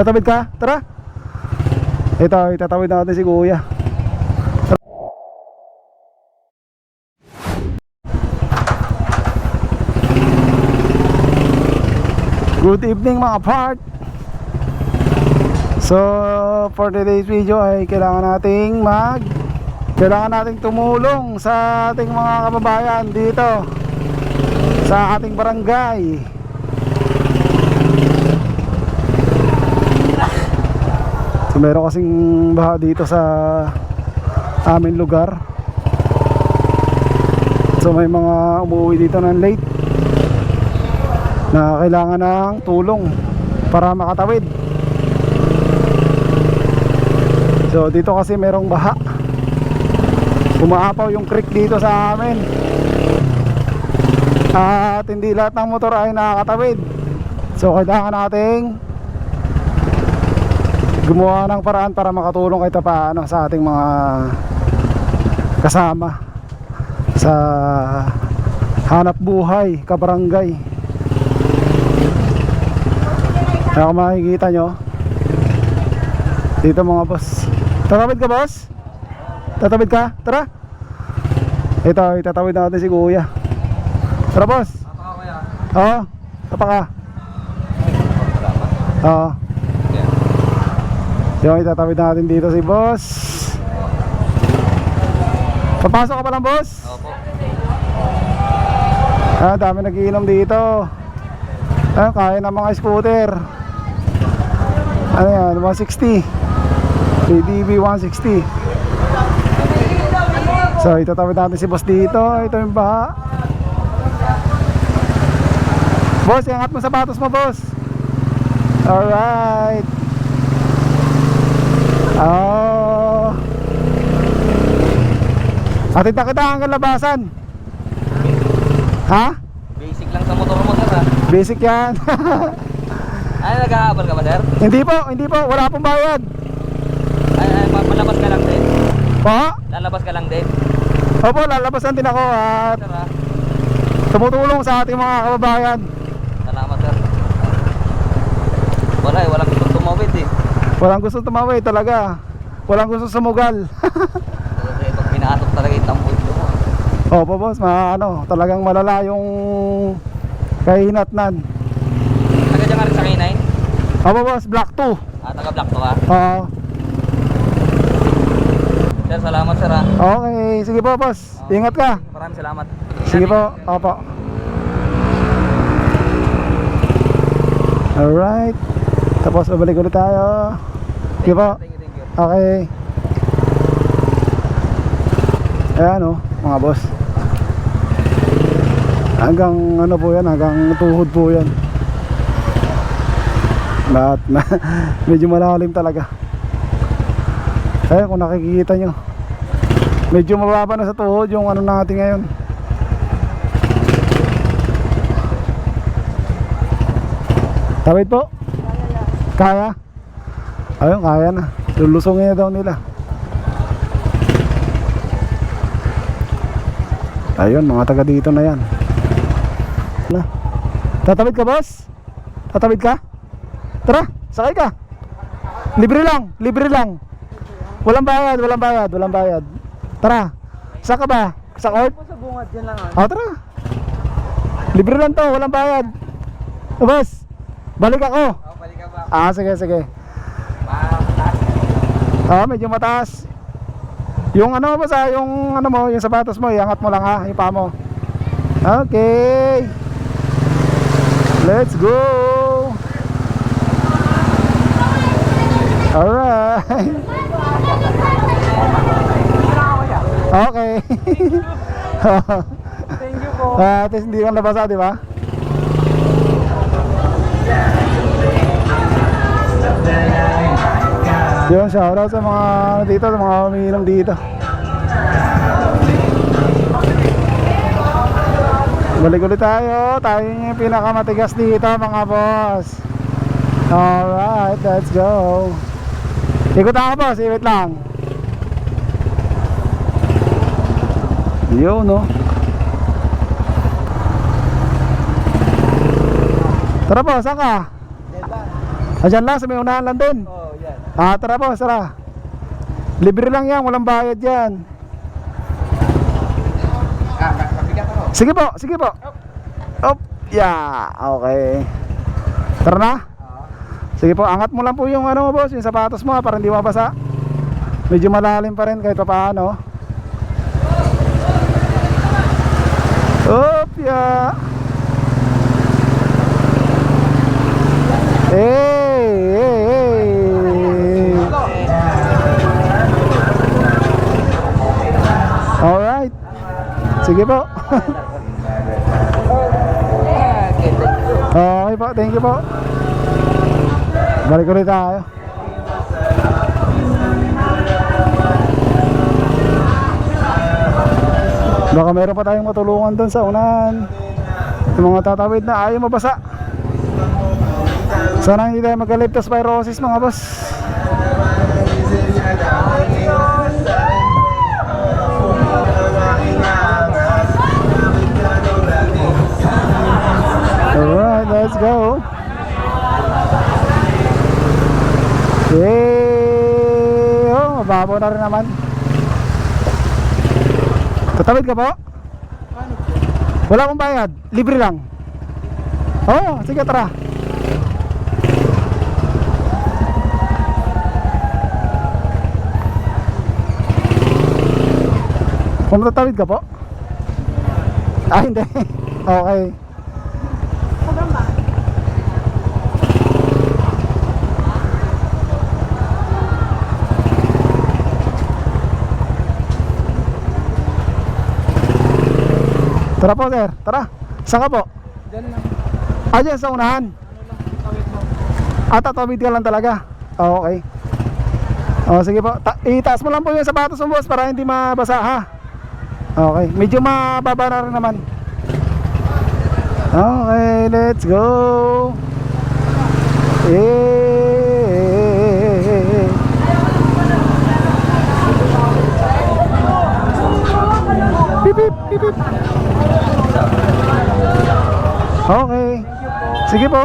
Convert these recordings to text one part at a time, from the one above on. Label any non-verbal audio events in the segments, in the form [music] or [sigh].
Tatawid ka? Tara. Ito, itatawid natin si Kuya. Good evening mga part. So, for today's video ay kailangan nating mag kailangan nating tumulong sa ating mga kababayan dito sa ating barangay. Meron kasing baha dito sa aming lugar. So, may mga umuwi dito ng late na kailangan ng tulong para makatawid. So dito kasi merong baha. Umaapaw yung creek dito sa amin. At hindi lahat ng motor ay nakakatawid. So kailangan nating gumawa ng paraan para makatulong kahit paano sa ating mga kasama sa hanap buhay, kabarangay. Kaya kung makikita nyo Dito mga boss. Tatawid ka boss? Tatawid ka? Tara. Ito, itatawid natin si kuya. Tara boss. Oo, tapa ka Oo Yung itatawid natin dito si boss Papasok ka pa lang boss? Opo. Ah, dami nagiinom dito. Ah, kaya ng mga scooter. Ano yan, 160. ADB 160. So, itatawid natin si boss dito. Ito yung baha. Boss, iangat mo sapatos mo, boss. Alright. Oh. Atid na kita hanggang labasan. Ha? Basic lang sa motor mo, sir, ha? Basic yan. [laughs] Ay, nag-aabal ka ba, sir? hindi po, hindi po. Wala pong bayad. Ay, ay, malabas ka lang din. Po? Lalabas ka lang din. Opo, lalabasan din ako at Sir, ha? tumutulong sa ating mga kababayan. Salamat, sir. Wala, eh. Walang gustong tumawid, eh. Walang gusto tumawid talaga. Walang gusto sumugal. Pag pinasok talaga yung tamboy mo. Opo boss, ma ano, talagang malala yung kahinatnan. Taga dyan ka rin sa K9? Opo boss, black 2. Ah, taga Black to, ha? Oo. Sir, salamat, sir, ha? okay, sige po boss. Ingat ka. Maraming salamat. Sige po, opo. Alright. Tapos babalik ulit tayo. Po. Thank you, thank you. Okay. Ayan o, mga boss. Hanggang ano po yan, hanggang tuhod po yan. Lahat na, [laughs] medyo malalim talaga. Ayan kung nakikita nyo. Medyo mababa na sa tuhod yung ano natin ngayon. Tawid po? Kaya? Ayun, kaya na. Lulusungin na daw nila. Ayun, mga taga dito na yan. Na. Tatawid ka, boss? Tatawid ka? Tara, sakay ka. Libre lang, libre lang. Walang bayad, walang bayad, walang bayad. Tara. Saan ka ba? Sa court? Sa bungad, dyan lang, ha? Ah, tara. Libre lang to, walang bayad. O, boss, balik ako. Oh, balik ka ba? Ah, sige, sige. Ah, medyo mataas. Yung ano ba sa yung ano mo, yung sapatos mo, iangat mo lang ha, yung paa mo. Okay. Let's go. Alright. Okay. [laughs] Thank you po. Ah, least hindi ka nabasa, di ba? Yun, shoutout sa mga ano dito, sa mga umiinom dito. Balik ulit tayo. Tayo yung pinakamatigas dito, mga boss. Alright, let's go. Ikot ako, boss. Iwit lang. Yun, no? Tara po, saan ka? Ayan lang, sa may unahan lang din. Yan. Ah, tara po, tara. Libre lang yan, walang bayad yan. Ah. Sige po, sige po. Op, yeah, okay. Tara na. Sige po, angat mo lang po yung ano mo boss, yung sapatos mo ha, para hindi mabasa. Medyo malalim pa rin kahit pa paano. Op, yeah. Hey, Sige po. [laughs] Okay, po, thank you po. Balik ulit tayo. Baka meron pa tayong matulungan doon sa unahan. Yung mga tatawid na ayaw mabasa. Sana hindi tayo magka-leptospirosis mga boss. Rin naman. Tatawid ka po? Wala akong bayad. Libre lang. Oo, oh, sige tara. Kung tatawid ka po? Ah, hindi. [laughs] okay. Tara po, sir. Tara. Saan ka po? Diyan lang. Ah, dyan sa unahan. Tawid mo. Ah, tatawid ka lang talaga. Oh, okay. Oh, sige po. Ta itaas mo lang po yung sapatos mo, boss, para hindi mabasa, ha? Okay. Medyo mababa na rin naman. Okay, let's go. Eh. Pip, pip, pip, pip. Okay. Sige po.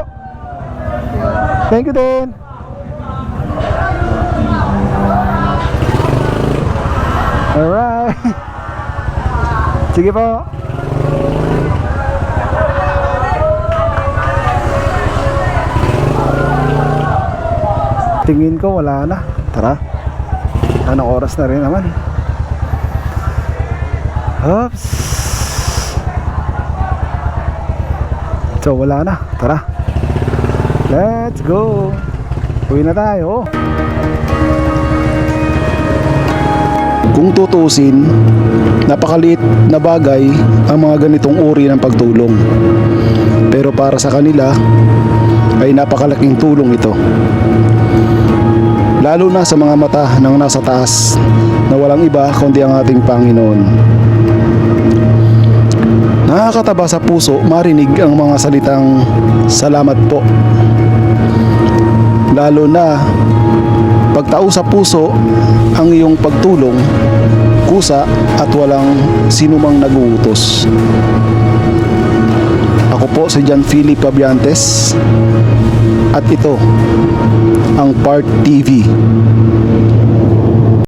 Thank you din. Alright. [laughs] Sige po. Tingin ko wala na. Tara. Anong oras na rin naman? Oops. So wala na. Tara. Let's go. Uwi na tayo. Kung tutusin, napakaliit na bagay ang mga ganitong uri ng pagtulong. Pero para sa kanila, ay napakalaking tulong ito. Lalo na sa mga mata ng nasa taas na walang iba kundi ang ating Panginoon. Nakakataba sa puso marinig ang mga salitang salamat po. Lalo na pagtao sa puso ang iyong pagtulong, kusa at walang sinumang naguutos. Ako po si John Philip Pabiantes at ito ang Part TV